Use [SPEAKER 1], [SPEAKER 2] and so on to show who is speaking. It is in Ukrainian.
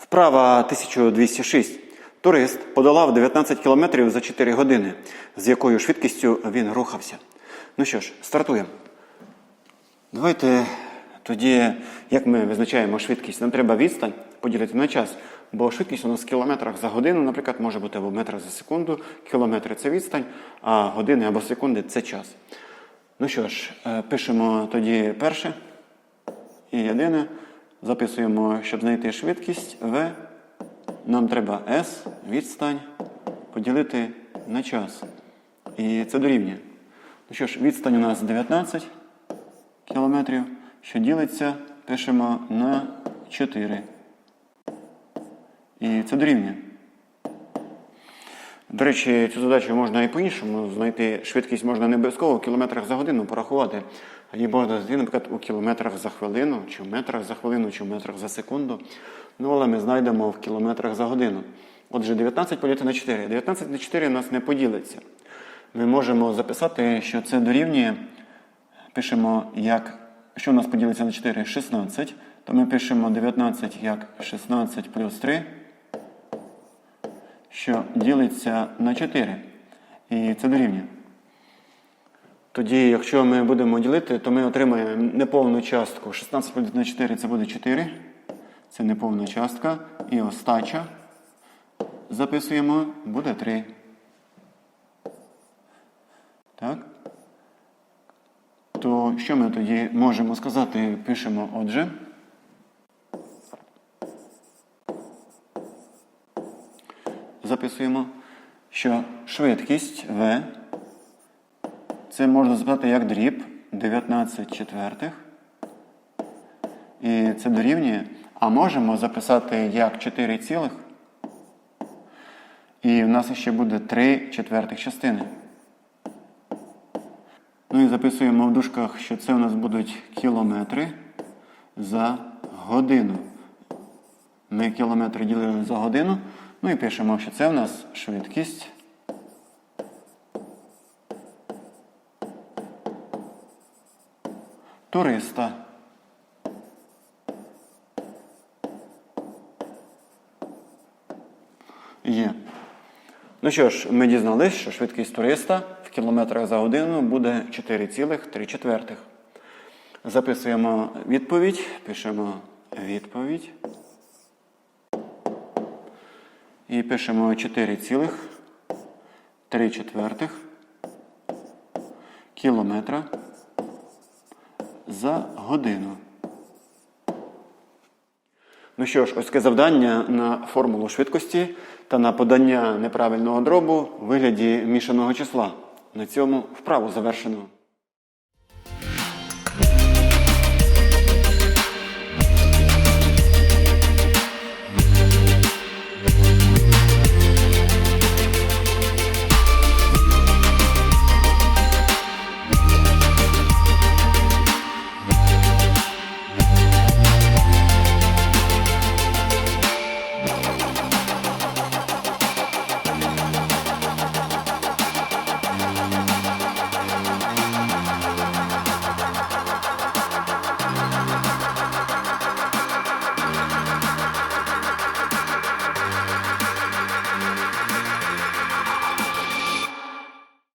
[SPEAKER 1] Вправа 1206. Турист подолав 19 кілометрів за 4 години. З якою швидкістю він рухався? Ну що ж, стартуємо. Давайте тоді, як ми визначаємо швидкість, нам треба відстань поділити на час. Бо швидкість у нас в кілометрах за годину, наприклад, може бути або в метрах за секунду. Кілометри це відстань, а години або секунди це час. Ну що ж, е, пишемо тоді перше і єдине. Записуємо, щоб знайти швидкість В. Нам треба S, відстань, поділити на час. І це дорівнює. Ну що ж, відстань у нас 19 кілометрів, що ділиться, пишемо на 4. І це дорівнює. До речі, цю задачу можна і по-іншому знайти. Швидкість можна не обов'язково в кілометрах за годину порахувати. А Її можна знайти, наприклад, у кілометрах за хвилину, чи в метрах за хвилину, чи в метрах за секунду. Ну, але ми знайдемо в кілометрах за годину. Отже, 19 поділити на 4. 19 на 4 у нас не поділиться. Ми можемо записати, що це дорівнює. Пишемо, як, що у нас поділиться на 4? 16. То ми пишемо 19 як 16 плюс 3 що ділиться на 4. І це дорівнює. Тоді, якщо ми будемо ділити, то ми отримаємо неповну частку. 16 поділити на 4 це буде 4. Це неповна частка. І остача записуємо, буде 3. Так? То що ми тоді можемо сказати? Пишемо отже. Записуємо, що швидкість V це можна записати як дріб 19 четвертих. І це дорівнює. А можемо записати як 4 цілих. І в нас ще буде 3 четвертих частини. Ну і записуємо в дужках, що це у нас будуть кілометри за годину. Ми кілометри ділили за годину. Ну і пишемо, що це в нас швидкість. Туриста. Є. Ну що ж, ми дізналися, що швидкість туриста в кілометрах за годину буде 4,3. Записуємо відповідь, пишемо відповідь. І пишемо 4,3 четвертих кілометра за годину. Ну що ж, ось таке завдання на формулу швидкості та на подання неправильного дробу у вигляді мішаного числа. На цьому вправу завершено.